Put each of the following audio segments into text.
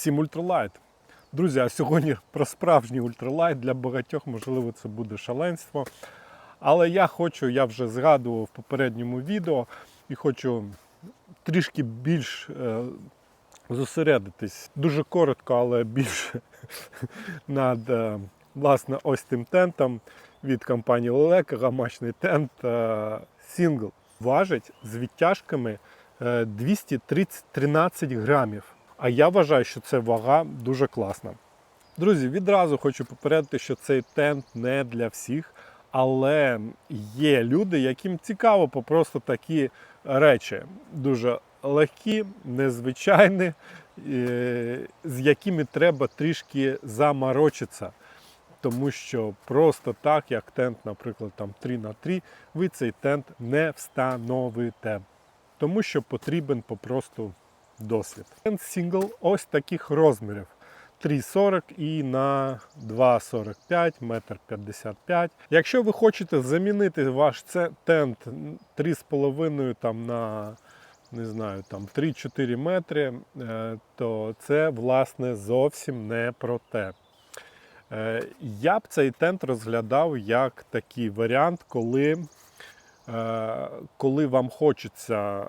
Всім ультралайт. Друзі, а сьогодні про справжній ультралайт для багатьох, можливо, це буде шаленство. Але я хочу, я вже згадував в попередньому відео і хочу трішки більш е, зосередитись. Дуже коротко, але більше над е, власне ось цим тентом від компанії Лелека, гамачний тент е, Single. Важить з відтяжками е, 213 грамів. А я вважаю, що це вага дуже класна. Друзі, відразу хочу попередити, що цей тент не для всіх, але є люди, яким цікаво просто такі речі. Дуже легкі, незвичайні, з якими треба трішки заморочитися. Тому що просто так, як тент, наприклад, там 3 на 3 ви цей тент не встановите. Тому що потрібен попросту досвід. Сингл ось таких розмірів. 3,40 і на 2,45, метр 55. Якщо ви хочете замінити ваш тент 3,5 там на не знаю, там 3-4 метри, е, то це власне зовсім не про те. Е, Я б цей тент розглядав як такий варіант, коли, е, коли вам хочеться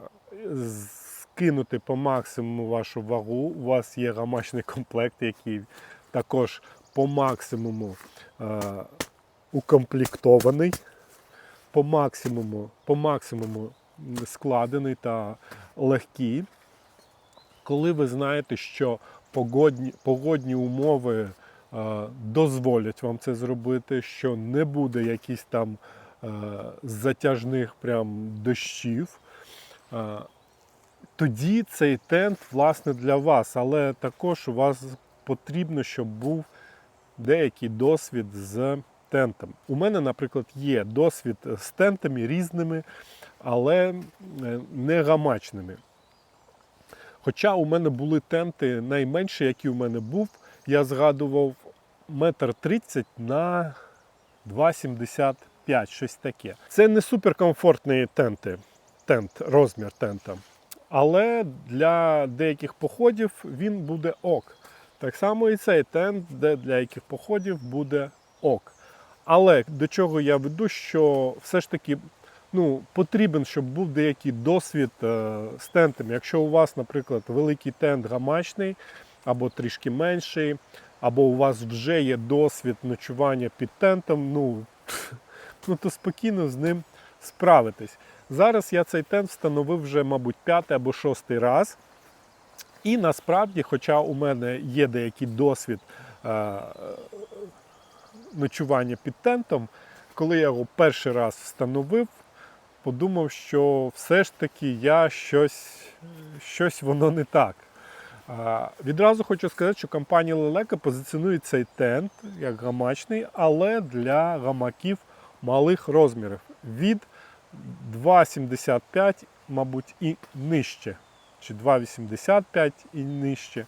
скинути по максимуму вашу вагу. У вас є гамачний комплект, який також по максимуму е, укомплектований, по максимуму, по максимуму складений та легкий. Коли ви знаєте, що погодні, погодні умови е, дозволять вам це зробити, що не буде якісь там е, затяжних прям дощів, е, тоді цей тент власне для вас, але також у вас потрібно, щоб був деякий досвід з тентом. У мене, наприклад, є досвід з тентами різними, але е, не гамачними. Хоча у мене були тенти найменші, які у мене був, я згадував метр тридцять на 2,75, щось таке. Це не суперкомфортні тенти, тент, розмір тента. Але для деяких походів він буде ок. Так само і цей тент де для яких походів буде ок. Але до чого я веду, що все ж таки ну, потрібен, щоб був деякий досвід е, з тентами. Якщо у вас, наприклад, великий тент гамачний або трішки менший, або у вас вже є досвід ночування під тентом, ну, ну то спокійно з ним справитесь. Зараз я цей тент встановив вже, мабуть, п'ятий або шостий раз. І насправді, хоча у мене є деякий досвід е, ночування під тентом, коли я його перший раз встановив, подумав, що все ж таки я щось, щось воно не так. Відразу хочу сказати, що компанія Лелека позиціонує цей тент як гамачний, але для гамаків малих розмірів від 2,75, мабуть, і нижче. Чи 2,85 і нижче.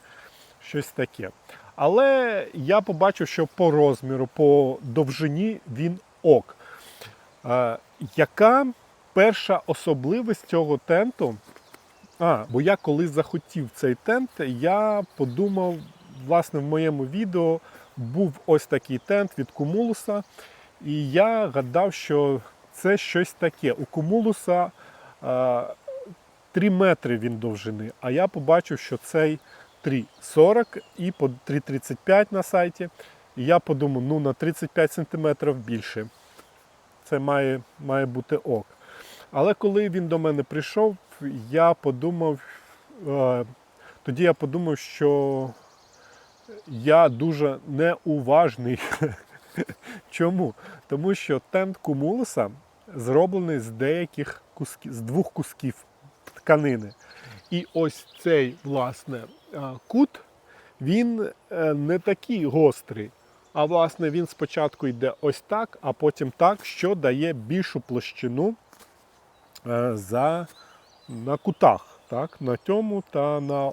Щось таке. Але я побачив, що по розміру, по довжині він ок. Е, яка перша особливість цього тенту? А, бо я коли захотів цей тент, я подумав, власне, в моєму відео був ось такий тент від Кумулуса. І я гадав, що це щось таке. У Кумулуса е, 3 метри він довжини, а я побачив, що цей 3,40 і по 3,35 на сайті. І я подумав, ну на 35 см більше. Це має, має бути ок. Але коли він до мене прийшов, я подумав, е, тоді я подумав, що я дуже неуважний. Чому? Тому що тент кумулуса зроблений з деяких кусків, з двох кусків тканини. І ось цей, власне, кут, він е, не такий гострий. А власне він спочатку йде ось так, а потім так, що дає більшу площину е, за, на кутах, так, на тьому та на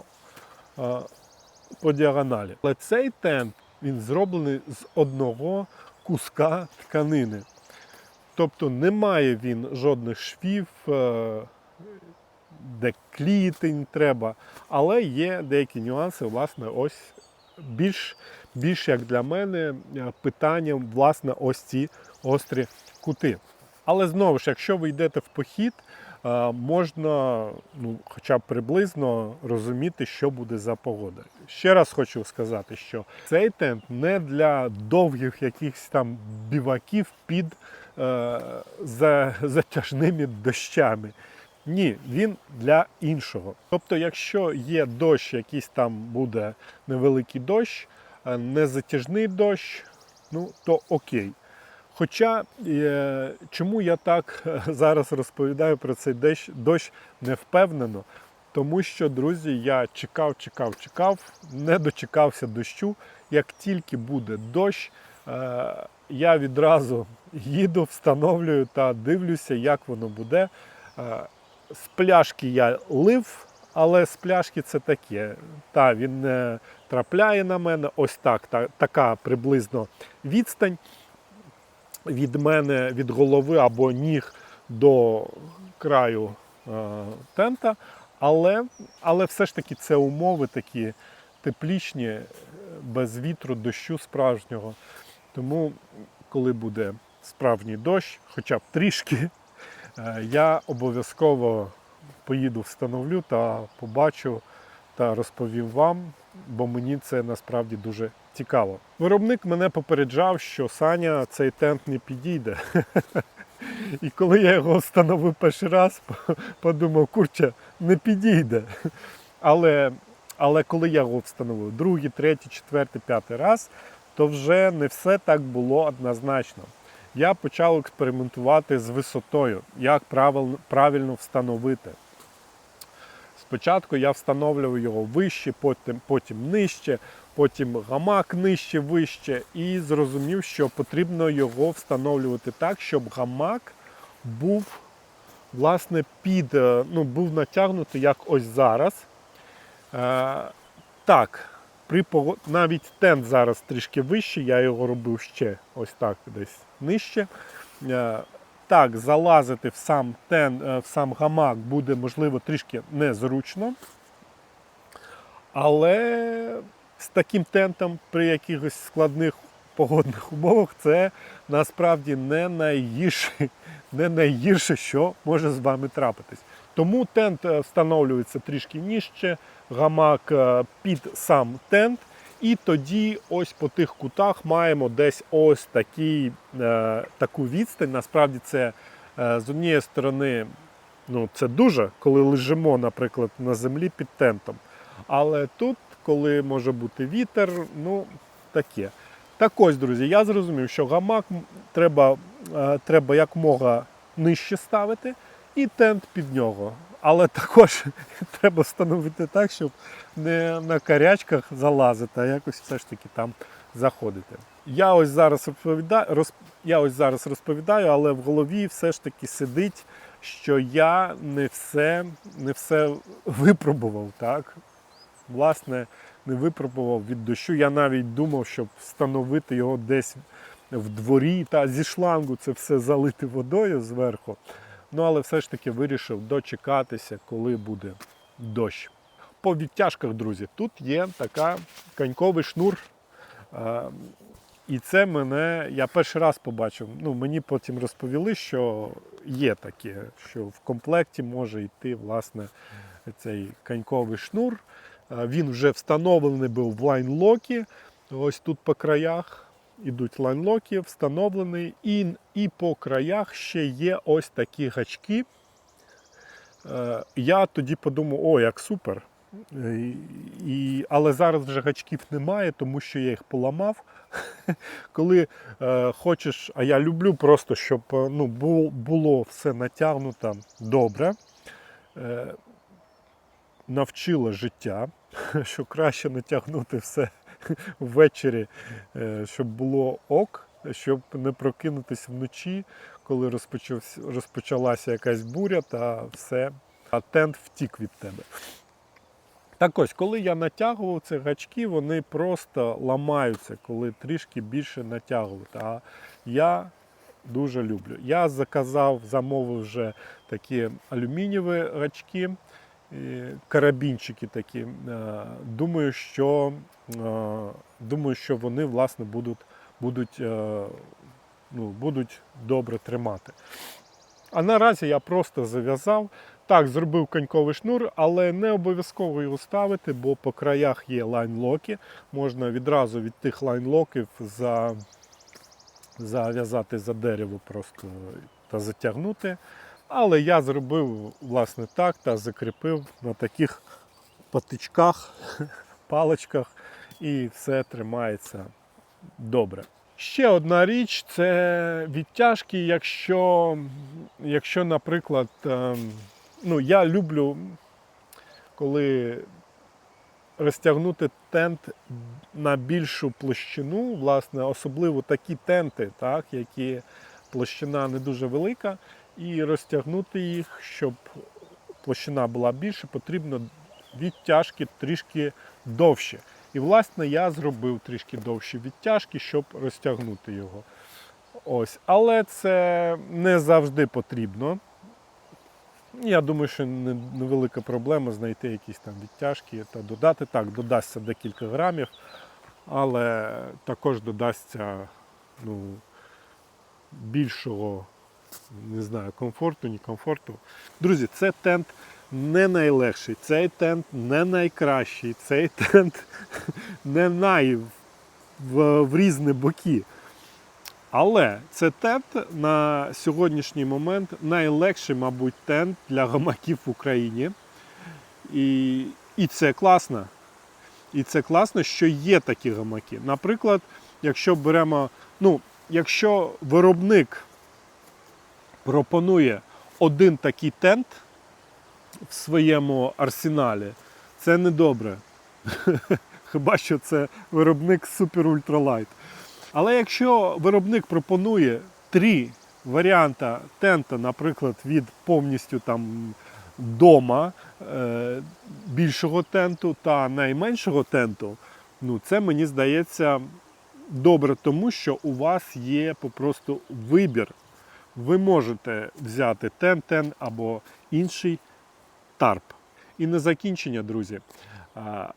по діагоналі. Але цей тент він зроблений з одного куска тканини. Тобто немає він жодних швів, е, де клітень треба. Але є деякі нюанси, власне, ось більш, більш як для мене е, питанням, власне, ось ці острі кути. Але знову ж, якщо ви йдете в похід, е, можна ну, хоча б приблизно розуміти, що буде за погода. Ще раз хочу сказати, що цей тент не для довгих якихось там біваків під за, затяжними дощами. Ні, він для іншого. Тобто, якщо є дощ, якийсь там буде невеликий дощ, е, не затяжний дощ, ну то окей. Хоча е, чому я так е, зараз розповідаю про цей дощ, не впевнено, тому що, друзі, я чекав, чекав, чекав, не дочекався дощу. Як тільки буде дощ, е, я відразу їду, встановлюю та дивлюся, як воно буде. Е, З пляшки я лив, але з пляшки це таке. Та, він не трапляє на мене. Ось так, та, така приблизно відстань від мене, від голови або ніг до краю е, тента. Але, але все ж таки це умови такі теплічні, е, без вітру, дощу справжнього. Тому, коли буде справжній дощ, хоча б трішки, е, я обов'язково поїду, встановлю та побачу та розповім вам, бо мені це насправді дуже цікаво. Виробник мене попереджав, що Саня цей тент не підійде. І коли я його встановив перший раз, подумав, курча, не підійде. Але, але коли я його встановив другий, третій, четвертий, п'ятий раз, то вже не все так було однозначно. Я почав експериментувати з висотою, як правильно, встановити. Спочатку я встановлював його вище, потім, потім нижче, потім гамак нижче, вище, і зрозумів, що потрібно його встановлювати так, щоб гамак був власне під, е, ну, був натягнутий, як ось зараз. Е, так, при пого- навіть тент зараз трішки вищий, я його робив ще ось так десь нижче. Е, так, залазити в сам тен, е, в сам гамак буде можливо трішки незручно. Але з таким тентом при якихось складних погодних умовах це насправді не найгірше, не найгірше, що може з вами трапитись. Тому тент е, встановлюється трішки нижче, гамак е, під сам тент. І тоді ось по тих кутах маємо десь ось такий, е, таку відстань. Насправді це е, з однієї сторони ну, це дуже, коли лежимо, наприклад, на землі під тентом. Але тут, коли може бути вітер, ну таке. Так ось, друзі, я зрозумів, що гамак треба, е, треба якмога нижче ставити і тент під нього. Але також треба встановити так, щоб не на карячках залазити, а якось все ж таки там заходити. Я ось зараз розповідаю, роз, я ось зараз розповідаю, але в голові все ж таки сидить, що я не все, не все випробував. Так? Власне, не випробував від дощу. Я навіть думав, щоб встановити його десь в дворі та зі шлангу це все залити водою зверху. Ну, але все ж таки вирішив дочекатися, коли буде дощ. По відтяжках, друзі, тут є така коньковий шнур. Е, І це мене, я перший раз побачив. Ну, мені потім розповіли, що є таке, що в комплекті може йти власне цей коньковий шнур. Е, Він вже встановлений був в лайнлокі. Ось тут по краях ідуть лайнлоки, встановлений, і, і по краях ще є ось такі гачки. Е, Я тоді подумав, о, як супер. І, але зараз вже гачків немає, тому що я їх поламав. Коли е, хочеш, а я люблю просто, щоб е, ну, було, все натягнуто добре. Е, навчило життя, що краще натягнути все ввечері, е, щоб було ок, щоб не прокинутись вночі, коли розпочалася якась буря та все, а тент втік від тебе. Так ось, коли я натягував ці гачки, вони просто ламаються, коли трішки більше натягувати. А я дуже люблю. Я заказав, замовив вже такі алюмінієві гачки, карабінчики такі. Е, Думаю, що, е, думаю, що вони власне будуть, будуть, е, ну, будуть добре тримати. А наразі я просто зав'язав. Так, зробив коньковий шнур, але не обов'язково його ставити, бо по краях є лайнлоки. Можна відразу від тих лайнлоків за, зав'язати за дерево просто та затягнути. Але я зробив власне так та закріпив на таких патичках, паличках, і все тримається добре. Ще одна річ це відтяжки, якщо, якщо наприклад, ем, ну, я люблю, коли розтягнути тент на більшу площину, власне, особливо такі тенти, так, які площина не дуже велика, і розтягнути їх, щоб площина була більше, потрібно відтяжки трішки довші. І, власне, я зробив трішки довші відтяжки, щоб розтягнути його. Ось. Але це не завжди потрібно. Я думаю, що невелика проблема знайти якісь там відтяжки та додати. Так, додасться декілька грамів, але також додасться ну, більшого не знаю, комфорту, ні комфорту. Друзі, це тент не найлегший, цей тент не найкращий, цей тент не най в, в різні боки. Але це тент на сьогоднішній момент найлегший, мабуть, тент для гамаків в Україні. І, і це класно. І це класно, що є такі гамаки. Наприклад, якщо беремо, ну, якщо виробник пропонує один такий тент в своєму арсеналі, це не добре. Хіба що це виробник Super Ultralight. Але якщо виробник пропонує три варіанти тента, наприклад, від повністю там дома е, більшого тенту та найменшого тенту, ну це мені здається добре, тому що у вас є попросту вибір. Ви можете взяти тен-тен або інший тарп. І на закінчення, друзі, а,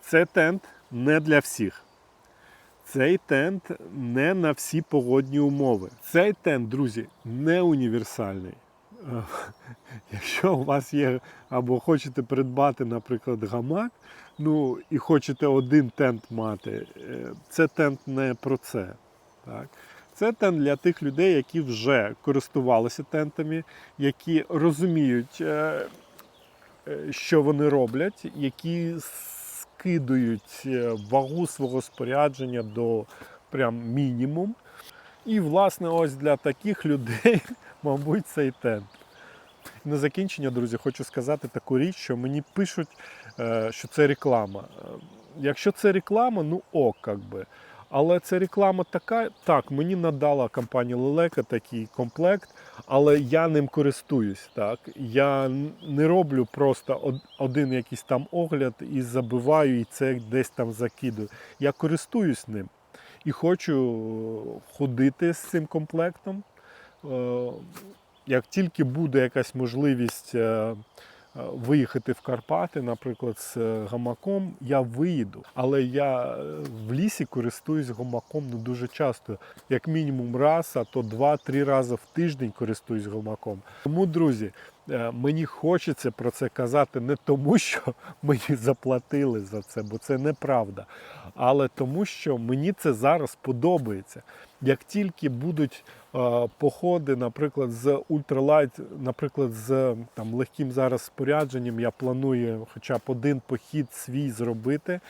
це тент не для всіх. Цей тент не на всі погодні умови. Цей тент, друзі, не універсальний. Е, Якщо у вас є або хочете придбати, наприклад, гамак, ну і хочете один тент мати, е, це тент не про це. Так? Це тент для тих людей, які вже користувалися тентами, які розуміють, е, е, що вони роблять, які скидують е, вагу свого спорядження до прям мінімум. І, власне, ось для таких людей, мабуть, цей тент. На закінчення, друзі, хочу сказати таку річ, що мені пишуть, що це реклама. Якщо це реклама, ну ок, як би. Але це реклама така, так, мені надала компанія Лелека такий комплект, але я ним користуюсь. Так. Я не роблю просто один якийсь там огляд і забиваю, і це десь там закидую. Я користуюсь ним і хочу ходити з цим комплектом. Е, Як тільки буде якась можливість е, виїхати в Карпати, наприклад, з е, гамаком, я виїду. Але я е, в лісі користуюсь гамаком ну, дуже часто, як мінімум раз, а то два-три рази в тиждень користуюсь гамаком. Тому, друзі, мені хочеться про це казати не тому, що мені заплатили за це, бо це неправда, але тому, що мені це зараз подобається. Як тільки будуть е, походи, наприклад, з ультралайт, наприклад, з там легким зараз спорядженням, я планую хоча б один похід свій зробити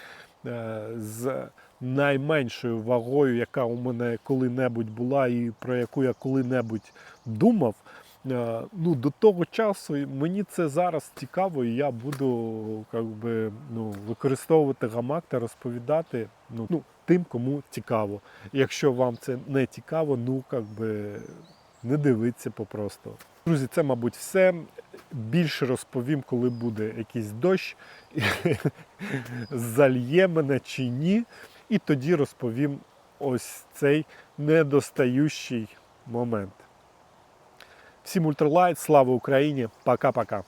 е, з найменшою вагою, яка у мене коли-небудь була, і про яку я коли-небудь думав. Е, Ну, до того часу мені це зараз цікаво, і я буду как би, ну, використовувати гамак та розповідати ну, ну, тим, кому цікаво. Якщо вам це не цікаво, ну как би не дивіться попросту. Друзі, це, мабуть, все. Більше розповім, коли буде якийсь дощ, зальє мене чи ні. І тоді розповім ось цей недостаючий момент. Всім ультралайт, слава Україні! Пока-пока.